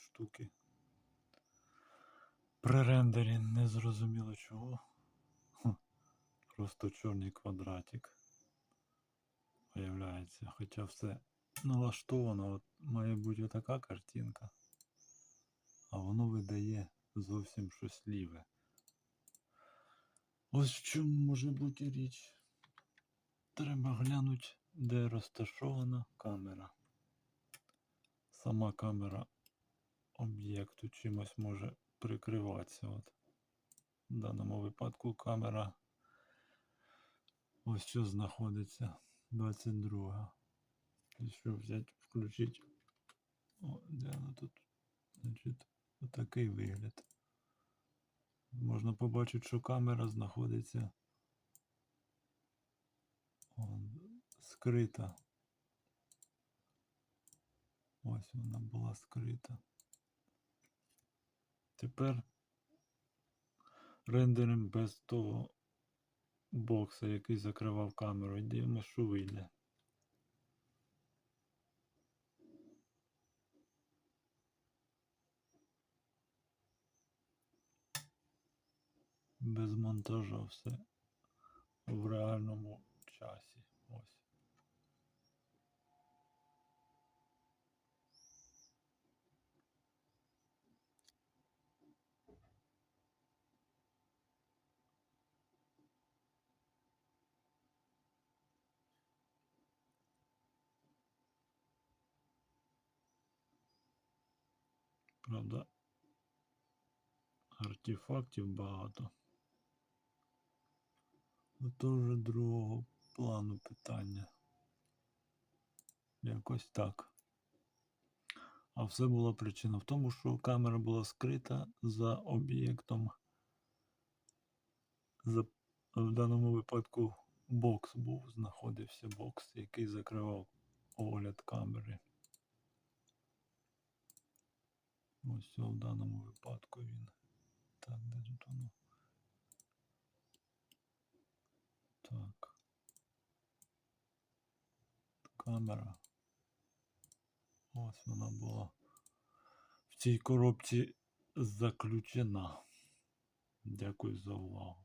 штуки. При рендері не зрозуміло чого. Просто чорний квадратик. Появляється. Хоча все налаштовано, от має бути отака картинка. А воно видає зовсім щось ліве. Ось в чому може бути річ. Треба глянути, де розташована камера. Сама камера об'єкту чимось може прикриватися. От. В даному випадку камера ось що знаходиться 22. Якщо взяти, включити. О, де вона тут? Значить, отакий вигляд. Можна побачити, що камера знаходиться он, скрита. Ось вона була скрита. Тепер рендерим без того бокса, який закривав камеру. І дивимося, що вийде. Без монтажа все в реальному часі. Ось. Правда, артефактів багато. Ну, то вже другого плану питання. Якось так. А все була причина в тому, що камера була скрита за об'єктом. За, в даному випадку бокс був, знаходився бокс, який закривав огляд камери. Ось в даному випадку він. Так, де тут воно? Так. Камера. Ось вона була в цій коробці заключена. Дякую за увагу.